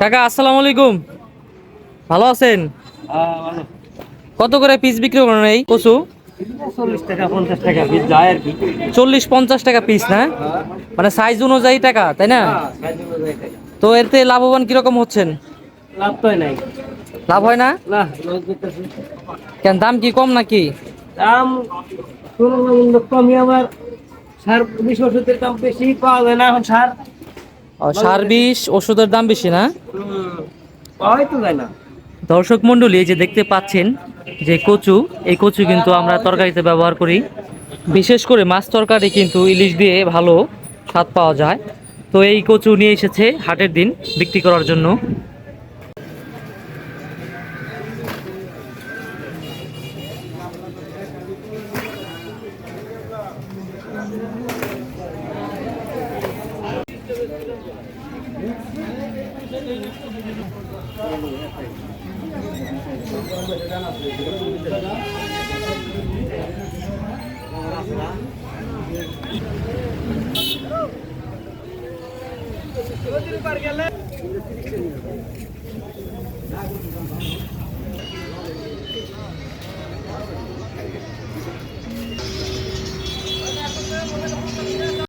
কাকা, আসসালামু আলাইকুম। ভালো আছেন? কত করে পিস বিক্রি করেন এই কচু? চল্লিশ পঞ্চাশ টাকা পিস না? মানে সাইজ অনুযায়ী টাকা, তাই না? তো এতে লাভবান কীরকম হচ্ছেন? লাভ হয় না? কেন, দাম কি কম নাকি? দাম কমই, আবার সার, বিশ ওষুধের দাম বেশি পাওয়া যায় না এখন সার। সার বিষ ওষুধের দাম বেশি না? দর্শক মন্ডলী এই যে দেখতে পাচ্ছেন যে কচু এই কচু কিন্তু আমরা তরকারিতে ব্যবহার করি। বিশেষ করে মাছ তরকারি কিন্তু ইলিশ দিয়ে ভালো স্বাদ পাওয়া যায়। তো এই কচু নিয়ে এসেছে হাটের দিন বিক্রি করার জন্য। பாருங்க